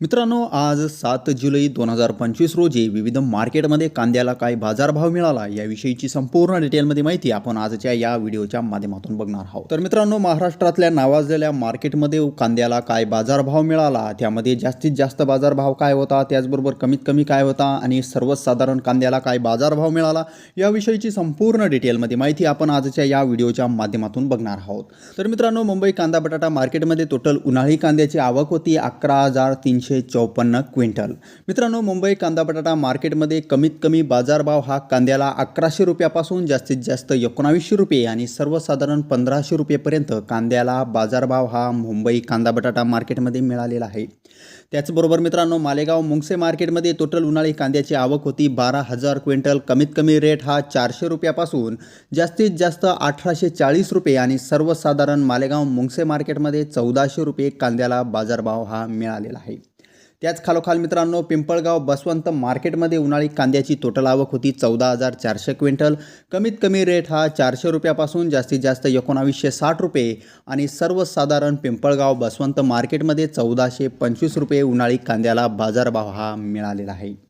मित्रांनो आज सात जुलै दोन हजार पंचवीस रोजी विविध मार्केटमध्ये कांद्याला काय बाजारभाव मिळाला याविषयीची संपूर्ण डिटेलमध्ये माहिती आपण आजच्या या व्हिडिओच्या माध्यमातून बघणार आहोत. तर मित्रांनो महाराष्ट्रातल्या नावाजलेल्या मार्केटमध्ये कांद्याला काय बाजारभाव मिळाला त्यामध्ये जास्तीत जास्त बाजारभाव काय होता त्याचबरोबर कमीत कमी काय होता आणि सर्वसाधारण कांद्याला काय बाजारभाव मिळाला याविषयीची संपूर्ण डिटेलमध्ये माहिती आपण आजच्या या व्हिडिओच्या माध्यमातून बघणार आहोत. तर मित्रांनो मुंबई कांदा बटाटा मार्केटमध्ये टोटल उन्हाळी कांद्याची आवक होती अकरा हजार तीनशे चौपन्न क्विंटल. मित्रांनो मुंबई कांदा बटाटा मार्केटमध्ये कमीत कमी बाजारभाव हा कांद्याला अकराशे रुपयापासून जास्तीत जास्त एकोणावीसशे रुपये आणि सर्वसाधारण पंधराशे रुपयेपर्यंत कांद्याला बाजारभाव हा मुंबई कांदा बटाटा मार्केटमध्ये मिळालेला आहे. त्याचबरोबर मित्रांनो मालेगाव मुंगसे मार्केटमध्ये टोटल उन्हाळी कांद्याची आवक होती बारा हजार क्विंटल. कमीत कमी रेट हा चारशे रुपयापासून जास्तीत जास्त अठराशे चाळीस रुपये आणि सर्वसाधारण मालेगाव मुंगसे मार्केटमध्ये चौदाशे रुपये कांद्याला बाजारभाव हा मिळालेला आहे. त्याच खालोखाल मित्रांनो पिंपळगाव बसवंत मार्केटमध्ये उन्हाळी कांद्याची टोटल आवक होती. चौदा हजार चारशे क्विंटल. कमीत कमी रेट हा चारशे रुपयापासून जास्तीत जास्त एकोणावीसशे साठ रुपये आणि सर्वसाधारण पिंपळगाव बसवंत मार्केटमध्ये चौदाशे पंचवीस रुपये उन्हाळी कांद्याला बाजारभाव हा मिळालेला आहे.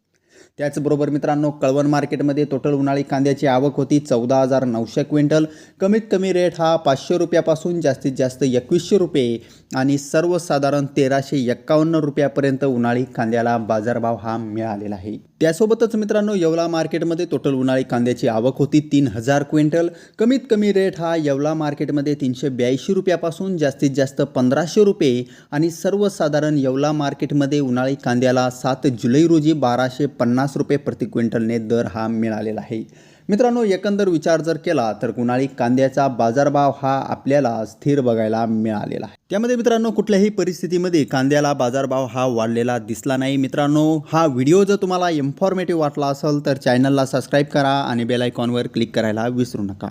त्याचबरोबर मित्रांनो कळवण मार्केटमध्ये टोटल उन्हाळी कांद्याची आवक होती चौदा हजार नऊशे क्विंटल. कमीत कमी रेट हा पाचशे रुपयापासून जास्तीत जास्त एकवीसशे रुपये आणि सर्वसाधारण तेराशे एक्कावन्न रुपयापर्यंत उन्हाळी कांद्याला बाजारभाव हा मिळालेला आहे. त्यासोबतच मित्रांनो येवला मार्केटमध्ये टोटल उन्हाळी कांद्याची आवक होती तीन हजार क्विंटल. कमीत कमी रेट हा येवला मार्केटमध्ये तीनशे ब्याऐंशी रुपयापासून जास्तीत जास्त पंधराशे रुपये आणि सर्वसाधारण येवला मार्केटमध्ये उन्हाळी कांद्याला सात जुलै रोजी बाराशे पन्नास रुपये प्रति क्विंटलने दर हा मिळालेला आहे. मित्रांनो एकंदर विचार जर केला तर उन्हाळी कांद्याचा बाजारभाव हा आपल्याला स्थिर बघायला मिळालेला आहे. त्यामध्ये मित्रांनो कुठल्याही परिस्थितीमध्ये कांद्याला बाजारभाव हा वाढलेला दिसला नाही. मित्रांनो हा व्हिडिओ जर तुम्हाला इन्फॉर्मेटिव्ह वाटला असेल तर चॅनलला सबस्क्राईब करा आणि बेल आयकॉनवर क्लिक करायला विसरू नका.